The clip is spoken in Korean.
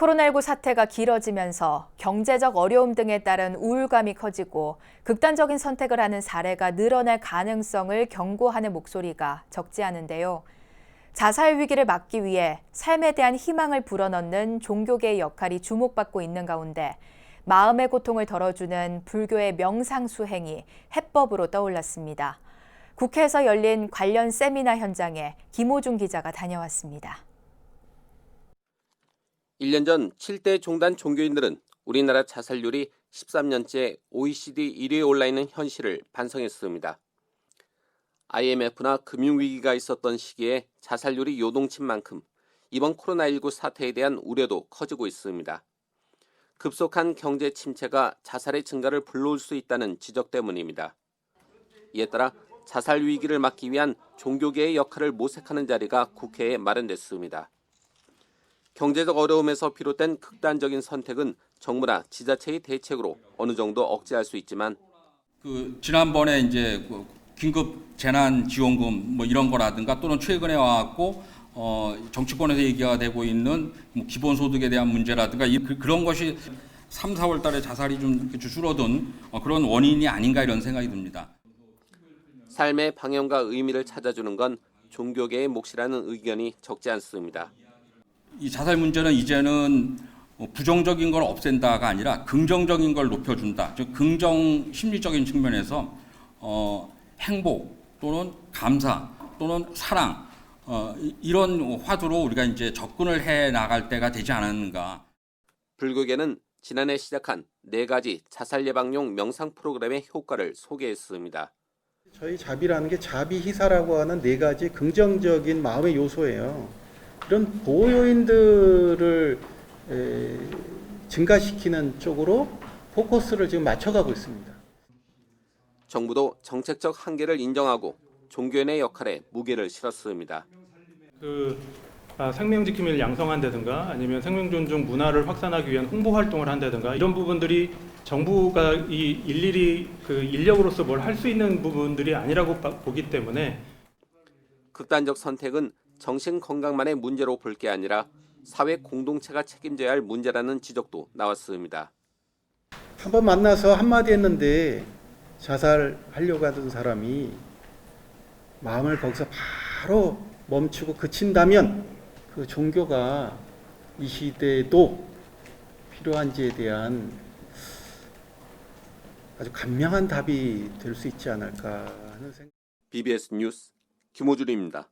코로나19 사태가 길어지면서 경제적 어려움 등에 따른 우울감이 커지고 극단적인 선택을 하는 사례가 늘어날 가능성을 경고하는 목소리가 적지 않은데요. 자살 위기를 막기 위해 삶에 대한 희망을 불어넣는 종교계의 역할이 주목받고 있는 가운데 마음의 고통을 덜어주는 불교의 명상 수행이 해법으로 떠올랐습니다. 국회에서 열린 관련 세미나 현장에 김호중 기자가 다녀왔습니다. 1년 전 7대 종단 종교인들은 우리나라 자살률이 13년째 OECD 1위에 올라 있는 현실을 반성했습니다. IMF나 금융위기가 있었던 시기에 자살률이 요동친 만큼 이번 코로나19 사태에 대한 우려도 커지고 있습니다. 급속한 경제 침체가 자살의 증가를 불러올 수 있다는 지적 때문입니다. 이에 따라 자살 위기를 막기 위한 종교계의 역할을 모색하는 자리가 국회에 마련됐습니다. 경제적 어려움에서 비롯된 극단적인 선택은 정부나 지자체의 대책으로 어느 정도 억제할 수 있지만 그 지난번에 이제 그 긴급 재난 지원금 뭐 이런 거라든가 또는 최근에 와갖고 어 정치권에서 얘기가 되고 있는 뭐 기본소득에 대한 문제라든가 이, 그, 런 것이 3, 4월 달에 자살이 좀 줄어든 어, 그런 원인이 아닌가 이런 생각이 듭니다. 삶의 방향과 의미를 찾아주는 건 종교계의 몫이라는 의견이 적지 않습니다. 이 자살 문제는 이제는 뭐 부정적인 걸 없앤다가 아니라 긍정적인 걸 높여준다. 즉 긍정 심리적인 측면에서 어, 행복 또는 감사 또는 사랑 어, 이- 이런 화두로 우리가 이제 접근을 해 나갈 때가 되지 않았는가. 불교계는 지난해 시작한 네 가지 자살 예방용 명상 프로그램의 효과를 소개했습니다. 저희 자비라는 게 자비 희사라고 하는 네 가지 긍정적인 마음의 요소예요. 이런 보호 요인들을 에, 증가시키는 쪽으로 포커스를 지금 맞춰가고 있습니다. 정부도 정책적 한계를 인정하고 종교인의 역할에 무게를 실었습니다. 그 아, 생명 지킴이를 양성한다든가 아니면 생명 존중 문화를 확산하기 위한 홍보 활동을 한다든가 이런 부분들이 정부가 이 일일이 그 인력으로서 뭘 할 수 있는 부분들이 아니라고 봐- 보기 때문에 극단적 선택은 정신 건강만의 문제로 볼 게 아니라 사회 공동체가 책임져야 할 문제라는 지적도 나왔습니다. 한 번 만나서 한마디 했는데 자살하려고 하던 사람이 마음을 거기서 바로 멈추고 그친다면 그 종교가 이 시대에도 필요한지에 대한 아주 간명한 답이 될 수 있지 않을까 하는 생각. BBS 뉴스 김호준입니다.